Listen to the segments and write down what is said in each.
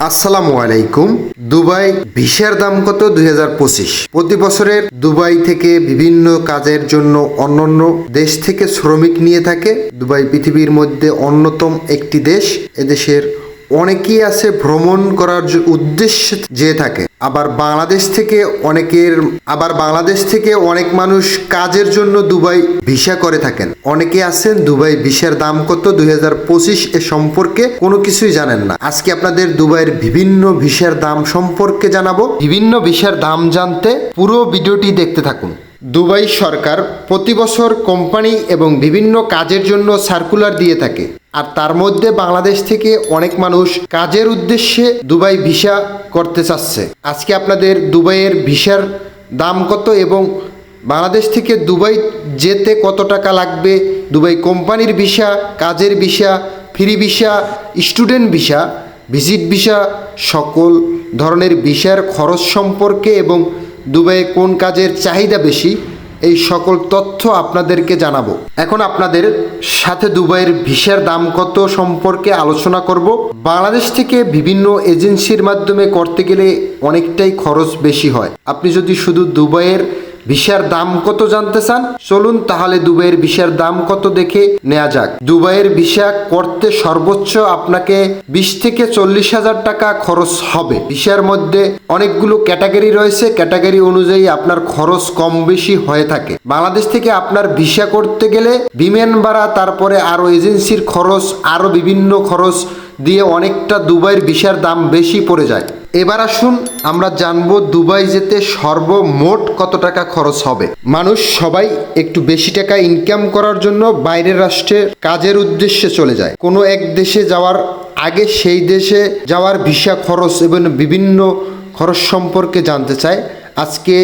আসসালামু আলাইকুম। দুবাই ভিসার দাম কত? দুই হাজার পঁচিশ। প্রতি বছরের দুবাই থেকে বিভিন্ন কাজের জন্য অন্যান্য দেশ থেকে শ্রমিক নিয়ে থাকে। দুবাই পৃথিবীর মধ্যে অন্যতম একটি দেশ। এদেশের অনেকেই আছে ভ্রমণ করার উদ্দেশ্যে যেয়ে থাকে। আবার বাংলাদেশ থেকে অনেকের আবার বাংলাদেশ থেকে অনেক মানুষ কাজের জন্য দুবাই ভিসা করে থাকেন। অনেকে আছেন দুবাই ভিসার দাম কত? দু হাজার পঁচিশ এ সম্পর্কে কোনো কিছুই জানেন না। আজকে আপনাদের দুবাইয়ের বিভিন্ন ভিসার দাম সম্পর্কে জানাব। বিভিন্ন ভিসার দাম জানতে পুরো ভিডিওটি দেখতে থাকুন। দুবাই সরকার প্রতি বছর কোম্পানি এবং বিভিন্ন কাজের জন্য সার্কুলার দিয়ে থাকে। আর তার মধ্যে বাংলাদেশ থেকে অনেক মানুষ কাজের উদ্দেশ্যে দুবাই ভিসা করতে চাচ্ছে। আজকে আপনাদের দুবাইয়ের ভিসার দাম কত এবং বাংলাদেশ থেকে দুবাই যেতে কত টাকা লাগবে? দুবাই কোম্পানির ভিসা, কাজের visa, free visa, student visa, visit visa, সকল ধরনের ভিসার খরচ সম্পর্কে এবং দুবাইয়ে কোন কাজের চাহিদা বেশি? এই সকল তথ্য আপনাদেরকে জানাব। এখন আপনাদের সাথে দুবাইয়ের ভিসার দাম কত সম্পর্কে আলোচনা করব। বাংলাদেশ থেকে বিভিন্ন এজেন্সির মাধ্যমে করতে গেলে অনেকটাই খরচ বেশি হয়। আপনি যদি শুধু দুবাইয়ের ভিসার দাম কত জানতে চান? চলুন তাহলে দুবাইয়ের ভিসার দাম কত দেখে নেওয়া যাক। দুবাইয়ের ভিসা করতে সর্বোচ্চ আপনাকে বিশ থেকে চল্লিশ হাজার টাকা খরচ হবে। ভিসার মধ্যে অনেকগুলো ক্যাটাগরি রয়েছে। ক্যাটাগরি অনুযায়ী আপনার খরচ কম বেশি হয়ে থাকে। বাংলাদেশ থেকে আপনার ভিসা করতে গেলে বিমান ভাড়া, তারপরে আরও এজেন্সির খরচ আরও বিভিন্ন খরচ দিয়ে অনেকটা দুবাইয়ের ভিসার দাম বেশি পড়ে যায়। এবার আসুন আমরা জানব দুবাই যেতে সর্বমোট কত টাকা খরচ হবে। মানুষ সবাই একটু বেশি টাকা ইনকাম করার জন্য বাইরের রাষ্ট্রে কাজের উদ্দেশ্যে চলে যায়। কোনো এক দেশে যাওয়ার আগে সেই দেশে যাওয়ার ভিসা খরচ এবং বিভিন্ন খরচ সম্পর্কে জানতে চায়। আজকে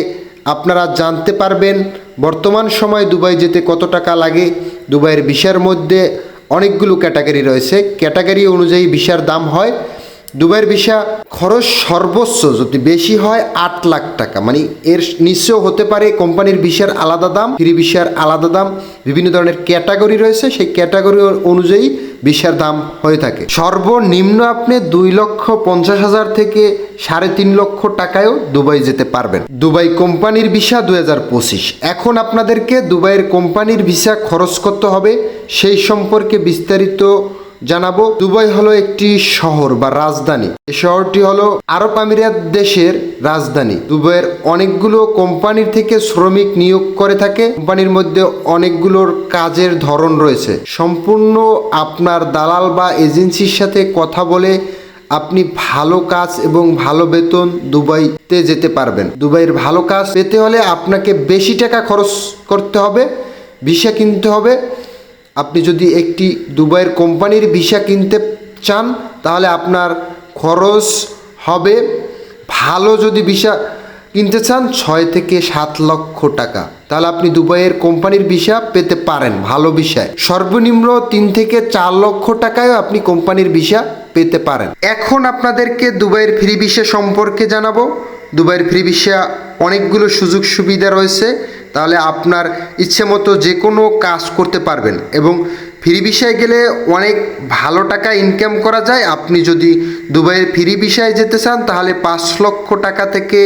আপনারা জানতে পারবেন, বর্তমান সময় দুবাই যেতে কত টাকা লাগে। দুবাইয়ের ভিসার মধ্যে অনেকগুলো ক্যাটাগরি রয়েছে। ক্যাটাগরি অনুযায়ী ভিসার দাম হয় দুবাইয়ের ভিসা খরচ সর্বোচ্চ যদি বেশি হয় আট লাখ টাকা। মানে এর নিশ্চয় হতে পারে কোম্পানির ভিসার আলাদা দাম, ফ্রি ভিসার আলাদা দাম, বিভিন্ন ধরনের ক্যাটাগরি রয়েছে, সেই ক্যাটাগরি অনুযায়ী ভিসার দাম হয়ে থাকে। সর্বনিম্ন আপনি দুই লক্ষ পঞ্চাশ হাজার থেকে সাড়ে তিন লক্ষ টাকায়ও দুবাই যেতে পারবেন। দুবাই কোম্পানির ভিসা দুই হাজার পঁচিশ। এখন আপনাদেরকে দুবাইয়ের কোম্পানির ভিসা খরচ করতে হবে, সেই সম্পর্কে বিস্তারিত জানাব, দুবাই হলো একটি শহর বা রাজধানী। এই শহরটি হলো আরব আমিরাত দেশের রাজধানী। দুবাইয়ের অনেকগুলো কোম্পানির থেকে শ্রমিক নিয়োগ করে থাকে। কোম্পানির মধ্যে অনেকগুলোর কাজের ধরন রয়েছে। সম্পূর্ণ আপনার দালাল বা এজেন্সির সাথে কথা বলে আপনি ভালো কাজ এবং ভালো বেতন দুবাইতে যেতে পারবেন। দুবাইয়ের ভালো কাজ পেতে হলে আপনাকে বেশি টাকা খরচ করতে হবে, ভিসা কিনতে হবে। আপনি যদি একটি দুবাইয়ের কোম্পানির ভিসা কিনতে চান, তাহলে আপনার খরচ হবে ভালো যদি ভিসা কিনতে চান, ছয় থেকে সাত লক্ষ টাকা। তাহলে আপনি দুবাইয়ের কোম্পানির ভিসা পেতে পারেন ভালো ভিসায়। সর্বনিম্ন তিন থেকে চার লক্ষ টাকায়ও আপনি কোম্পানির ভিসা পেতে পারেন। এখন আপনাদেরকে দুবাইয়ের ফ্রি ভিসা সম্পর্কে জানাব। দুবাইয়ের ফ্রি ভিসা অনেকগুলো সুযোগ সুবিধা রয়েছে। তাহলে আপনার ইচ্ছে মতো যে কোনো কাজ করতে পারবেন এবং ফ্রি ভিসায় গেলে অনেক ভালো টাকা ইনকাম করা যায়। আপনি যদি দুবাইয়ের ফ্রি ভিসায় যেতে চান, তাহলে পাঁচ লক্ষ টাকা থেকে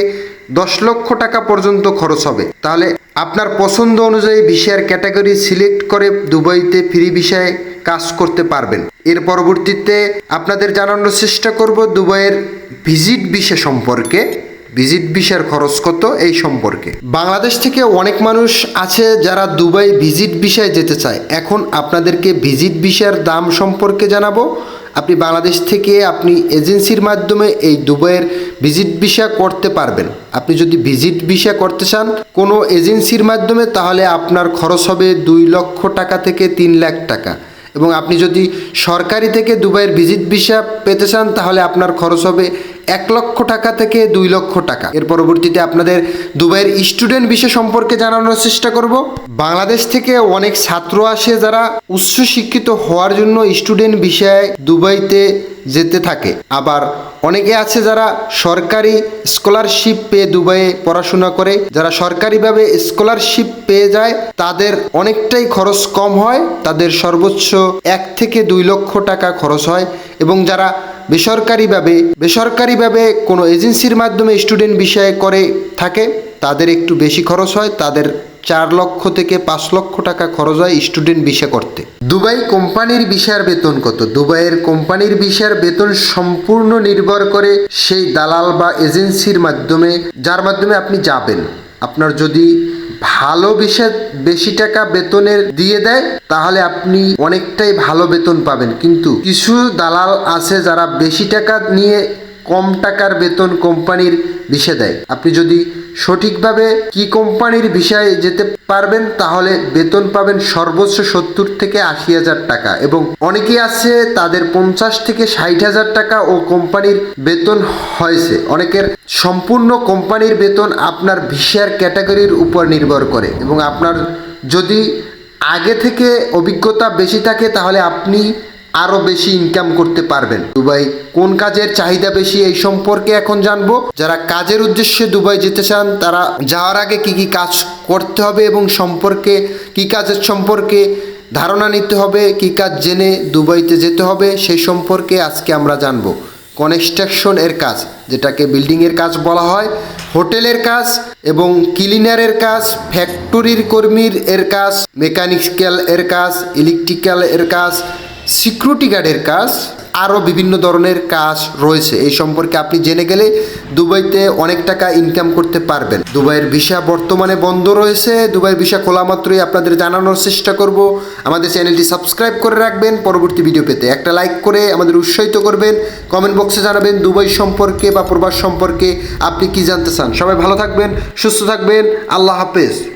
দশ লক্ষ টাকা পর্যন্ত খরচ হবে। তাহলে আপনার পছন্দ অনুযায়ী ভিসার ক্যাটাগরি সিলেক্ট করে দুবাইতে ফ্রি ভিসায় কাজ করতে পারবেন। এর পরবর্তীতে আপনাদের জানানোর চেষ্টা করব দুবাইয়ের ভিজিট ভিসা সম্পর্কে। ভিজিট ভিসার খরচ কত এই সম্পর্কে। বাংলাদেশ থেকে অনেক মানুষ আছে যারা দুবাই ভিজিট ভিসায় যেতে চায়। এখন আপনাদেরকে ভিজিট ভিসার দাম সম্পর্কে জানাব। আপনি বাংলাদেশ থেকে আপনি এজেন্সির মাধ্যমে এই দুবাইয়ের ভিজিট ভিসা করতে পারবেন। আপনি যদি ভিজিট ভিসা করতে চান কোনো এজেন্সির মাধ্যমে, তাহলে আপনার খরচ হবে দুই লক্ষ টাকা থেকে তিন লাখ টাকা। এবং আপনি যদি সরকারি থেকে দুবাইয়ের ভিজিট ভিসা পেতে চান, তাহলে আপনার খরচ হবে এক লক্ষ টাকা থেকে দুই লক্ষ টাকা। এর পরবর্তীতে আপনাদের দুবাইয়ের স্টুডেন্ট বিষয় সম্পর্কে জানানোর চেষ্টা করব। বাংলাদেশ থেকে অনেক ছাত্র আসে যারা উচ্চ শিক্ষিত হওয়ার জন্য স্টুডেন্ট বিষয়ে দুবাইতে যেতে থাকে। আবার অনেকে আছে যারা সরকারি স্কলারশিপ পেয়ে দুবাইয়ে পড়াশোনা করে। যারা সরকারিভাবে স্কলারশিপ পেয়ে যায়, তাদের অনেকটাই খরচ কম হয়। তাদের সর্বোচ্চ এক থেকে দুই লক্ষ টাকা খরচ হয়। এবং যারা বেসরকারিভাবে বেসরকারিভাবে কোনো এজেন্সির মাধ্যমে স্টুডেন্ট বিষয়ে করে থাকে, তাদের একটু বেশি খরচ হয়, তাদের চার লক্ষ থেকে পাঁচ লক্ষ টাকা খরচ হয় স্টুডেন্ট ভিসা করতে। দুবাই কোম্পানির ভিসার বেতন কত? দুবাইয়ের কোম্পানির ভিসার বেতন সম্পূর্ণ নির্ভর করে সেই দালাল বা এজেন্সির মাধ্যমে, যার মাধ্যমে আপনি যাবেন। আপনার যদি ভালো বিষয় বেশি টাকা বেতনের দিয়ে দেয়, তাহলে আপনি অনেকটাই ভালো বেতন পাবেন। কিন্তু কিছু দালাল আছে যারা বেশি টাকা নিয়ে কম টাকার বেতন কোম্পানির বিষে দেয় আপনি যদি সঠিকভাবে কি কোম্পানির বিষয়ে যেতে পারবেন, তাহলে বেতন পাবেন সর্বোচ্চ সত্তর থেকে আশি হাজার টাকা এবং অনেকে আছে তাদের পঞ্চাশ থেকে ষাট হাজার টাকা ও কোম্পানির বেতন হয়েছে। অনেকের সম্পূর্ণ কোম্পানির বেতন আপনার ভিসার ক্যাটাগরির উপর নির্ভর করে এবং আপনার যদি আগে থেকে অভিজ্ঞতা বেশি থাকে, তাহলে আপনি আরও বেশি ইনকাম করতে পারবেন। দুবাই কোন কাজের চাহিদা বেশি এই সম্পর্কে এখন জানব। যারা কাজের উদ্দেশ্যে দুবাই যেতে চান, তারা যাওয়ার আগে কি কি কাজ করতে হবে এবং সম্পর্কে কি কাজের সম্পর্কে ধারণা নিতে হবে, কি কাজ জেনে দুবাইতে যেতে হবে, সেই সম্পর্কে আজকে আমরা জানব। কনস্ট্রাকশন এর কাজ, যেটাকে বিল্ডিংয়ের কাজ বলা হয়, হোটেলের কাজ এবং ক্লিনারের কাজ ফ্যাক্টরির কর্মীর এর কাজ মেকানিক্যাল এর কাজ ইলেকট্রিক্যাল এর কাজ সিকিউরিটি গার্ডের কাজ, আরও বিভিন্ন ধরনের কাজ রয়েছে। এই সম্পর্কে আপনি জেনে গেলে দুবাইতে অনেক টাকা ইনকাম করতে পারবেন। দুবাইয়ের ভিসা বর্তমানে বন্ধ রয়েছে। দুবাইয়ের ভিসা খোলা মাত্রই আপনাদের জানানোর চেষ্টা করব। আমাদের চ্যানেলটি সাবস্ক্রাইব করে রাখবেন। পরবর্তী ভিডিও পেতে একটা লাইক করে আমাদের উৎসাহিত করবেন। কমেন্ট বক্সে জানাবেন দুবাই সম্পর্কে বা প্রবাস সম্পর্কে আপনি কি জানতে চান। সবাই ভালো থাকবেন, সুস্থ থাকবেন। আল্লাহ হাফেজ।